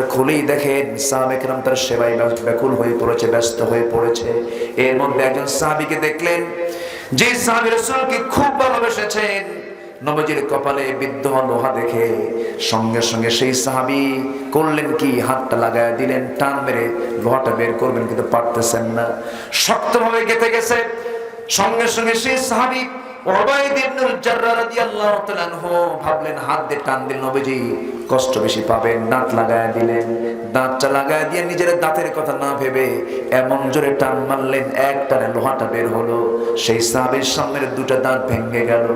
মুখটা খুলেই দেখেন সাহাব একরাম তার সেবায় ব্যাকুল হয়ে পড়েছে, ব্যস্ত হয়ে পড়েছে। এর মধ্যে একজন সাহাবিকে দেখলেন, যে সাহাবি রসুলকে খুব ভালোবেসেছেন। নবজির কপালে বিদ্ধ লোহা দেখে সঙ্গে সঙ্গে সেই সাহাবি করলেন কি, হাতটা লাগায় দিলেন, টান মেরে লোহাটা বের করবেন, কিন্তু পারতেছেন না। শক্তভাবে গেঁথে গেছে। সঙ্গে সঙ্গে সেই সাহাবি দাঁত লাগায় দিলেন। দাঁতটা লাগায় দিয়ে নিজের দাঁতের কথা না ভেবে এমন জোরে টান মারলেন এক টানে লোহাটা বের হলো, সেই সাহাবীর সামনের দুটো দাঁত ভেঙে গেল।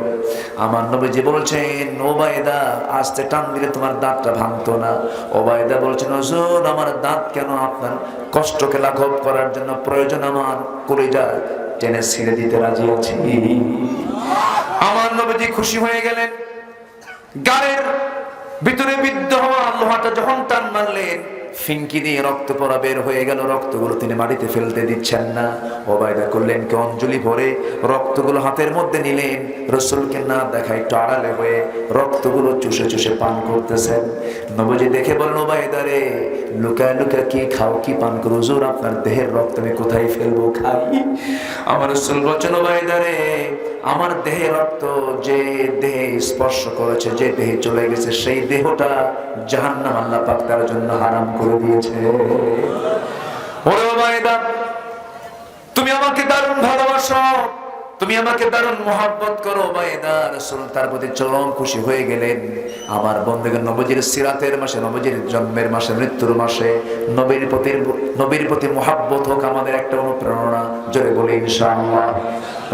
আমার নবীজি বলছেন ওবায়দা আস্তে টান দিলে তোমার দাঁতটা ভাঙতো না। ওবায়দা বলছেন, হুজুর, আমার দাঁত কেন আপনার? কষ্টকে লাঘব করার জন্য প্রয়োজন আমার। কলিজা টেনে ছিঁড়ে দিতে রাজি আছি। আমার নবীজি খুশি হয়ে গেলেন। গায়ের ভিতরে বিদ্ধ হওয়া লোহাটা যখন টান মারলেন ফিঙ্কি দিয়ে রক্ত পরা বের হয়ে গেল, রক্তগুলো তিনি মাটিতে ফেলতে দিচ্ছেন না। ওবায়দা করলেন কে, অঞ্জলি ভরে রক্তগুলো হাতের মধ্যে নিলেন। রসুলকে না দেখা একটু আড়ালে হয়ে রক্তগুলো চুষে চুষে পান করতেছেন। নবজি দেখে বলেন ওবায়দা রে, লুকায় লুকায় কি খাও, কি পান করো? হুজুর, আপনার দেহের রক্ত আমি কোথায় ফেলব, খাই? আমার রসুল বচন ওবায়দা রে, আমার দেহে রক্ত যে দেহে স্পর্শ করেছে, যে দেহে চলে গেছে, সেই দেহটা জাহান্নাম আল্লাহ পাক তার জন্য হারাম করে দিয়েছে ওরে ওবায়দা তুমি আমাকে দারুণ ভালোবাসো। তুমি আমাকে দারুণ মহাব্বত করো বাইদা রসুল তার প্রতি চরম খুশি হয়ে গেলেন। আমার বন্ধুকে নবজির সিরাতের মাসে, নবজির জন্মের মাসে, মৃত্যুর মাসে, নবীর প্রতি নবীর প্রতি মহাব্বত হোক আমাদের একটা অনুপ্রেরণা। জোরে বলি, ইনশাআল্লাহ।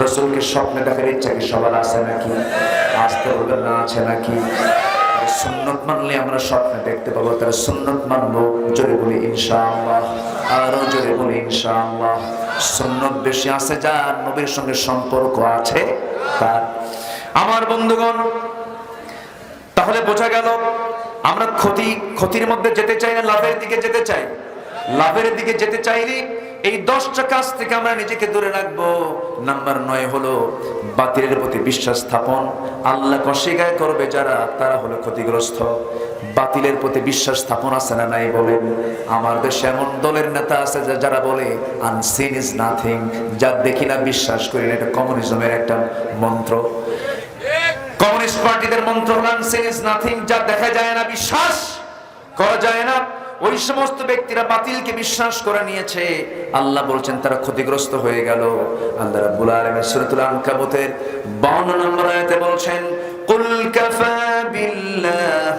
রসুলকে স্বপ্নে দেখার ইচ্ছা কি সবার আছে নাকি? আসতে বলবেন না আছে নাকি? সুন্নত মানলে আমরা স্বপ্নে দেখতে পাবো তার সুন্নত মানবো, জোরে বলি ইনশাআল্লাহ, আরও জোরে বলি ইনশাআল্লাহ। সুন্নত বেশি আছে যার নবীর সঙ্গে সম্পর্ক আছে, তার। আমার বন্ধুগণ, তাহলে বোঝা গেল, আমরা ক্ষতি, ক্ষতির মধ্যে যেতে চাই না, লাভের দিকে যেতে চাই। লাভের দিকে যেতে চাইলে এই দশটা কাজ থেকে আমরা নিজেকে দূরে রাখব। নাম্বার নয় হলো বাতিলের প্রতি বিশ্বাস স্থাপন। আল্লাহ অস্বীকার করবে যারা, তারা হলো ক্ষতিগ্রস্ত। বাতিলের প্রতি বিশ্বাস স্থাপন আছে না নাই বলেন? আমার দেশে এমন দলের নেতা আছে যারা বলে আনসিন ইজ নাথিং যা দেখি না, বিশ্বাস করি না, এটা কমিউনিজমের একটা মন্ত্র। কমিউনিস্ট পার্টিদের মন্ত্র আনসিন ইজ নাথিং যা দেখা যায় না, বিশ্বাস করা যায় না। ওই সমস্ত ব্যক্তিরা বাতিলকে বিশ্বাস করে নিয়েছে। আল্লাহ বলছেন, তারা ক্ষতিগ্রস্ত হয়ে গেল। আল্লাহ রাব্বুল আলামিন সূরাতুল আনকাবুতের 52 নম্বর আয়াতে বলছেন, কুল কাফা বিল্লাহ।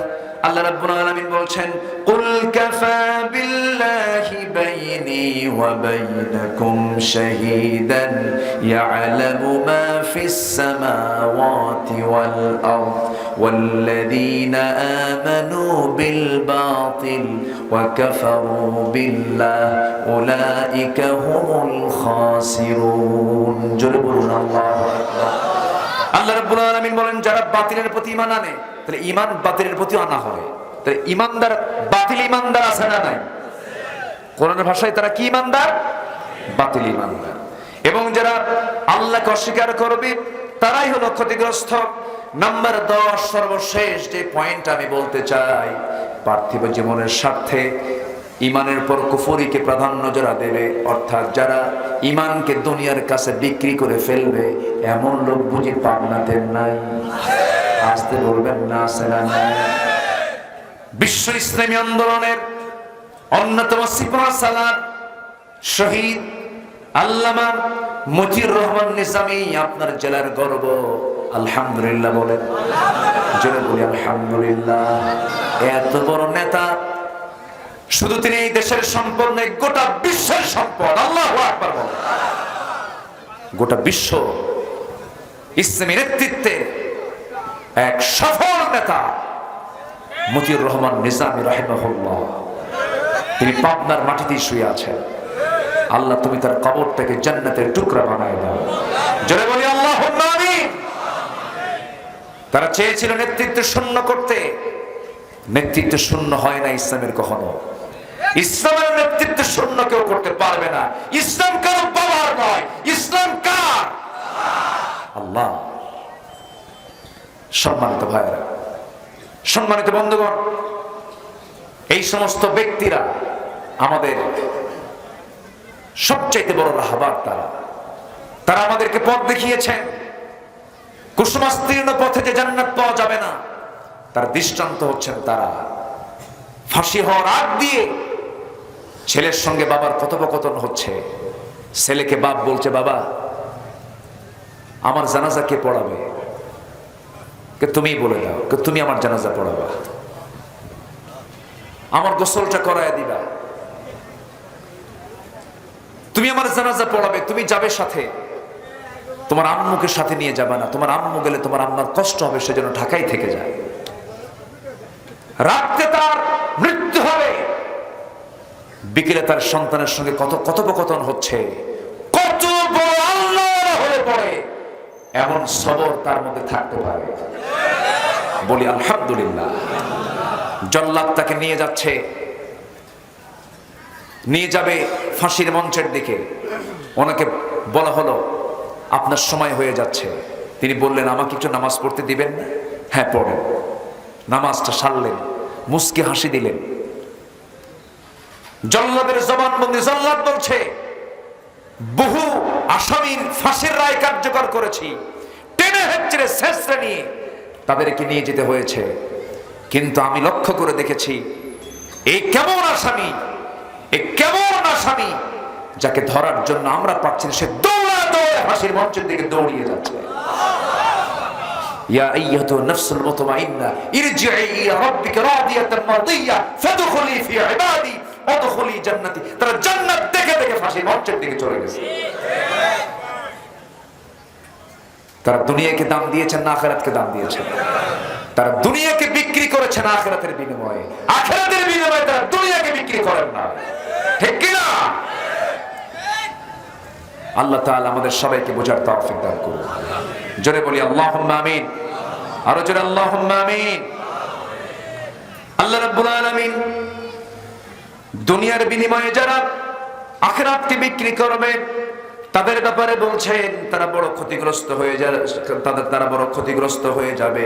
আল্লাহ রাব্বুল আলামিন বলছেন কুল কাফা বিল্লাহি বাইনি ওয়া বাইনাকুম শাহীদান ইয়ালামু মা ফিস সামাওয়াতি ওয়াল আরদ والذين آمنوا بالباطل وكفروا بالله أولئك هم الخاسرون جربون الله أكبر আল্লাহ রাব্বুল আলামিন বলেন, যারা বাতিলের প্রতি ঈমান আনে, তাহলে ঈমান বাতিলের প্রতি আনা তাহলে ঈমানদার, বাতিল ঈমানদার আছে না নাই? কোরআনের ভাষায় তারা কি ঈমানদার? বাতিল ঈমানদার। এবং যারা আল্লাহকে অস্বীকার করবে, তারাই হলো ক্ষতিগ্রস্ত। নাম্বার দশ, সর্বশেষ যে পয়েন্ট আমি বলতে চাই, পার্থিব জীবনের স্বার্থে ইমানের পর কুফরিকে প্রাধান্য যারা দেবে, অর্থাৎ যারা ইমানকে দুনিয়ার কাছে বিক্রি করে ফেলবে, এমন লোক বুঝি পাবনাতে নাই। আসতে বলবেন না আছে না নাই। বিশ্ব ইসলামী আন্দোলনের অন্যতম সিপাহ সালার শহীদ আল্লামা মতিউর রহমান নিজামি, আপনার জেলার গর্ব। আলহামদুলিল্লাহ বলেন। আলহামদুলিল্লাহ। এত বড় নেতা শুধু তিনি এই দেশের সম্পদ নেই গোটা বিশ্বের সম্পদ। আল্লাহ আকবার বলেন। গোটা বিশ্ব ইসলামী নেতৃত্বে এক সফল নেতা মতিউর রহমান নিজামী রাহিমাহুল্লাহ। তিনি পাবনার মাটিতেই শুয়ে আছেন। আল্লাহ, তুমি তার কবরটাকে জান্নাতের টুকরা বানায় দাও। জোরে বলি আল্লাহ তারা চেয়েছিল নেতৃত্ব শূন্য করতে। নেতৃত্ব শূন্য হয় না ইসলামের কখনো। ইসলামের নেতৃত্ব শূন্য কেউ করতে পারবে না। ইসলাম কারও বাবার নয়? ইসলাম কার? আল্লাহ। সম্মানিত ভাইরা সম্মানিত বন্ধুগণ, এই সমস্ত ব্যক্তিরা আমাদের সবচাইতে বড় রাহবার তারা। তারা আমাদেরকে পথ দেখিয়েছেন কুসুমাস্তীর্ণ পথে যে জান্নাত পাওয়া যাবে না, তার দৃষ্টান্ত হচ্ছেন তারা। ফাঁসি হওয়ার আগ দিয়ে ছেলের সঙ্গে বাবার কথোপকথন হচ্ছে। ছেলেকে বাপ বলছে, বাবা, আমার জানাজা কে পড়াবে? কে তুমিই বলে দাও, কে তুমি আমার জানাজা পড়াবা। আমার গোসলটা করায় দিবা। তুমি আমার জানাজা পড়াবে, তুমি যাবে সাথে। তোমার আম্মুকে সাথে নিয়ে যাবে না। তোমার আম্মু গেলে তোমার আম্মার কষ্ট হবে সেজন্য ঢাকায় থেকে যায়। রাত্রে তার বিকেলে তার সন্তানের সঙ্গে কত কথোপকথন হচ্ছে। কত হয়ে পড়ে। এমন সবর তার মধ্যে থাকতে পারে। বলি, আলহামদুলিল্লাহ। জল্লাদ তাকে নিয়ে যাচ্ছে। নিয়ে যাবে ফাঁসির মঞ্চের দিকে। ওনাকে বলা হলো, আপনার সময় হয়ে যাচ্ছে। তিনি বললেন, আমাকে একটু নামাজ পড়তে দিবেন হ্যাঁ পড়েন। নামাজটা সারলেন। মুসকে হাসি দিলেন। জল্লাদের জবানবন্দি জল্লাদ বলছে বহু আসামির ফাঁসির রায় কার্যকর করেছি টেনে হেঁচড়ে শেষরে নিয়ে তাদেরকে নিয়ে যেতে হয়েছে কিন্তু আমি লক্ষ্য করে দেখেছি এই কেমন আসামি এই কেমন আসামি যাকে ধরার জন্য আমরা পাচ্ছি না, সে দৌড়া দৌড়ে হাসির মঞ্চের দিকে দৌড়িয়ে যাচ্ছে يا أيتها النفس المطمئنة ارجعي إلى ربك راضية مرضية فادخلي في عبادي অতখলি জান্নাতি। তারা জান্নাত দেখে দেখে মঞ্চের দিকে চলে গেছে। তারা দুনিয়াকে দাম দিয়েছেন, না আখেরাতকে দাম দিয়েছেন। তারা দুনিয়াকে বিক্রি করেছেন আখেরাতের বিনিময়ে। আখেরাতের বিনিময়ে তারা দুনিয়াকে বিক্রি করেন না। ঠিক কিনা আল্লাহ আমাদের সবাইকে বোঝার তৌফিক দান করুন। জোরে বলি আল্লাহ আমিন। আরও জোরে আল্লাহ আমিন। আল্লাহ রাব্বুল আলমিন দুনিয়ার বিনিময়ে যারা আখেরাতকে বিক্রি করবে তাদের ব্যাপারে বলছেন তারা বড় ক্ষতিগ্রস্ত হয়ে যাবে তাদের তারা বড় ক্ষতিগ্রস্ত হয়ে যাবে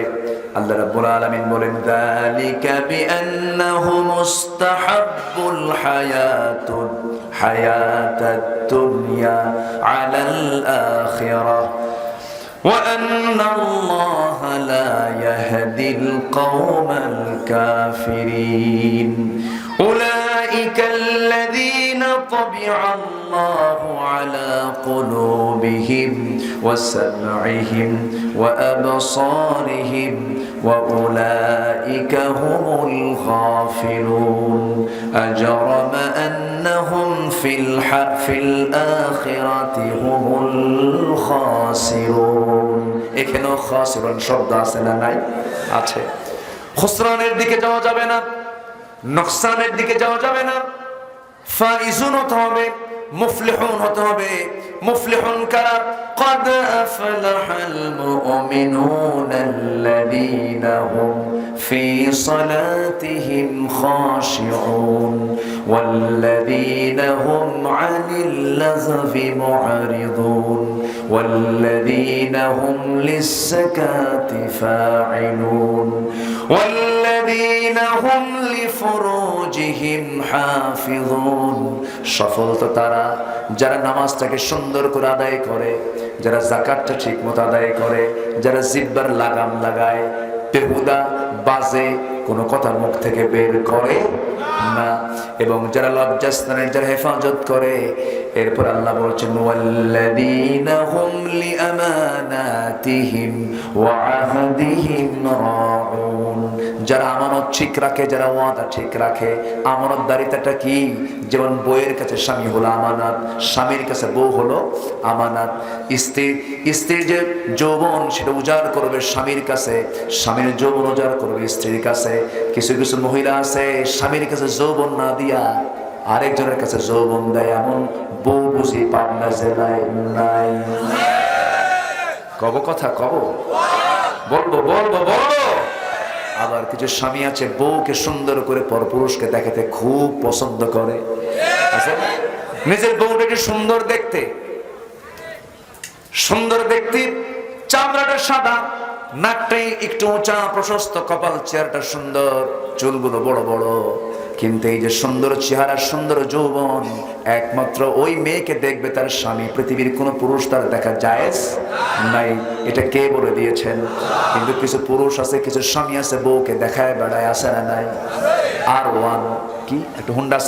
আল্লাহ রাব্বুল আলামিন বলেন যালিকা বিআন্নাহু মুস্তাহাব্বুল হায়াতুদ হায়াতাদ দুনিয়া আলাল আখিরাহ وأن الله لا يهدي القوم الكافرين أولئك الذين طبع الله على قلوبهم وسمعهم وأبصارهم وأولئك هم الغافلون أجرم أنهم في الح في الآخرة هم الخاسرون এখানেও খাসিরুন শব্দ আছে না নাই আছে খুসরানের দিকে যাওয়া যাবে না নকসানের দিকে যাওয়া যাবে না ফাইজুন হতে হবে মুফলিহুন হতে হবে মুফলিহুন কারা قد أفلح المؤمنون الذين هم في صلاتهم خاشعون والذين هم عن اللغو معرضون والذين هم للزكاة فاعلون والذين هم لفروجهم حافظون সফল তো তারা যারা নামাজটাকে সুন্দর করে আদায় করে যারা জাকাতটা ঠিক মতো আদায় করে যারা জিব্বার লাগাম লাগায় বেহুদা বাজে কোনো কথা মুখ থেকে বের করে না এবং যারা লজ্জাস্থানের যারা হেফাজত করে এরপর আল্লাহ বলছেন ওয়াল্লাযীনা হুম লিআমানাতিহিম ওয়া আহদিহিম রাউন যারা আমানত ঠিক রাখে, যারা ওয়াদা ঠিক রাখে আমানত দারিতাটা কি? যেমন বইয়ের কাছে স্বামী হলো আমানত, স্বামীর কাছে বউ হলো আমানত। স্ত্রী, স্ত্রীর যে যৌবন, সেটা উজাড় করবে স্বামীর কাছে, স্বামীর যৌবন উজাড় করবে স্ত্রীর কাছে। কিছু কিছু মহিলা আছে, স্বামীর কাছে যৌবন না দিয়া আরেকজনের কাছে যৌবন দেয়, এমন বউ বুঝি পাবনা জেলায় নাই। কব কথা, কব। বলব বলব বলব। আবার কিছু স্বামী আছে, বউকে সুন্দর করে পরপুরুষকে দেখাতে খুব পছন্দ করে না? নিজের বউটাকে সুন্দর দেখতে সুন্দর দেখতে, চামড়াটা সাদা, নাকটাই একটু উঁচা, প্রশস্ত, কপাল চেয়ারটা সুন্দর, চুলগুলো বড় বড় কিন্তু এই যে সুন্দর চেহারা, সুন্দর যৌবন, একমাত্র ওই মেয়েকে দেখবে তার স্বামী। পৃথিবীর কোনো পুরুষ তার দেখা যায় নাই। এটা কে বলে দিয়েছেন? কিন্তু কিছু পুরুষ আছে, কিছু স্বামী আছে, বউকে দেখায়, বেড়ায়, আসে না নাই। আর ওয়ান, কি? একটা হুন্ডা?